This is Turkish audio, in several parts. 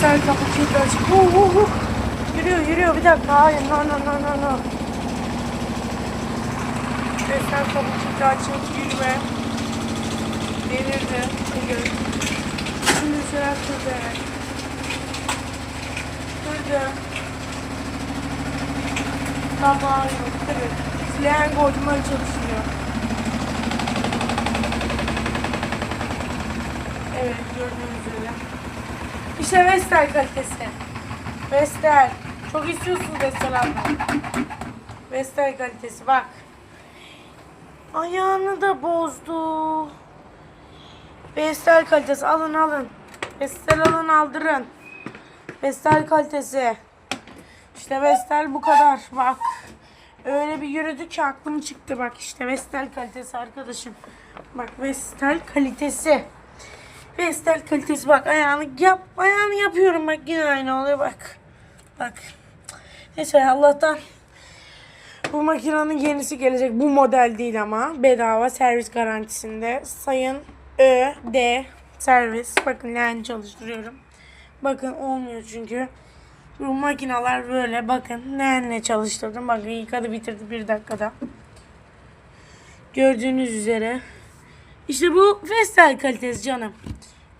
Vestel kapı kilitli açık. Uh, uh, uh. Yürüyor yürüyor bir dakika. Hayır no no no no no. Vestel kapı kilitli açık. Yürüme. Delirdi. Bugün. Şimdi sıra kırdı. Kırdı. Tabağı yok. Kırık. Sileğen koydumları çalışmıyor. Evet gördüğünüz. İşte Vestel kalitesi. Vestel. Çok istiyorsunuz Vestel abla. Vestel kalitesi bak. Ayağını da bozdu. Vestel kalitesi alın alın. Vestel alın aldırın. Vestel kalitesi. İşte Vestel bu kadar bak. Öyle bir yürüdü ki aklım çıktı bak işte Vestel kalitesi arkadaşım. Bak Vestel kalitesi. Vestel kalitesi bak ayağını yap ayağını yapıyorum bak yine aynı oluyor bak. Bak. Neyse Allah'tan bu makinenin yenisi gelecek. Bu model değil ama bedava servis garantisinde. Sayın Ö D servis. Bakın leğen çalıştırıyorum. Bakın olmuyor çünkü. Bu makineler böyle bakın leğenle çalıştırdım. Bakın yıkadı bitirdi bir dakikada. Gördüğünüz üzere. İşte bu Vestel kalitesi canım.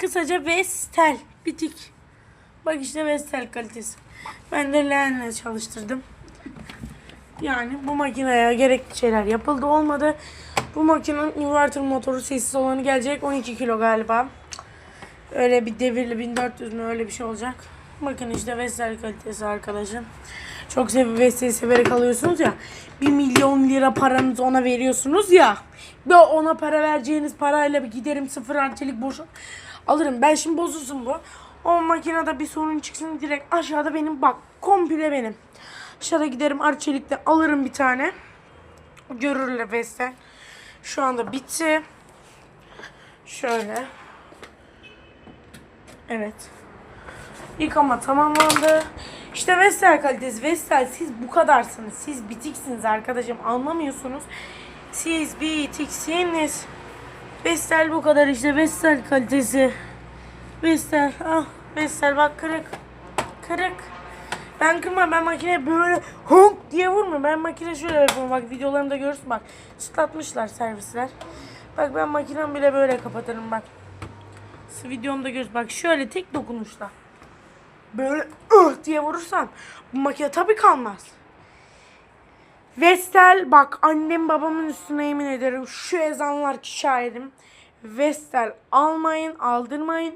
Kısaca Vestel. Bitik. Bak işte Vestel kalitesi. Ben de leğenle çalıştırdım. Yani bu makineye gerekli şeyler yapıldı olmadı. Bu makinenin inverter motoru sessiz olanı gelecek 12 kilo galiba. Öyle bir devirli 1400 mü öyle bir şey olacak. Bakın işte Vestel kalitesi arkadaşım. Çok sev Vestel'i severek alıyorsunuz ya. 1 milyon lira paranızı ona veriyorsunuz ya. Ve ona para vereceğiniz parayla bir giderim sıfır arçelik boş alırım. Ben şimdi bozulsun bu. O makinede bir sorun çıksın direkt aşağıda benim bak komple benim. Aşağıda giderim arçelikle alırım bir tane. Görürler Vestel. Şu anda bitti. Şöyle. Evet. Yıkama tamamlandı. İşte Vestel kalitesi. Vestel siz bu kadarsınız. Siz bitiksiniz arkadaşım. Anlamıyorsunuz. Siz bitiksiniz. Vestel bu kadar işte. Vestel kalitesi. Vestel. Ah Vestel bak kırık. Kırık. Ben kırma ben makine böyle honk diye vurmuyorum. Ben makine şöyle yapıyorum. Bak videolarımda görürsün bak. Çıtlatmışlar servisler. Bak ben makinem bile böyle kapatırım bak. Videomda görürsün. Bak şöyle tek dokunuşla. Böyle ıh diye vurursam bu makine tabii kalmaz. Vestel bak annem babamın üstüne yemin ederim şu ezanlar ki şahidim. Vestel almayın aldırmayın.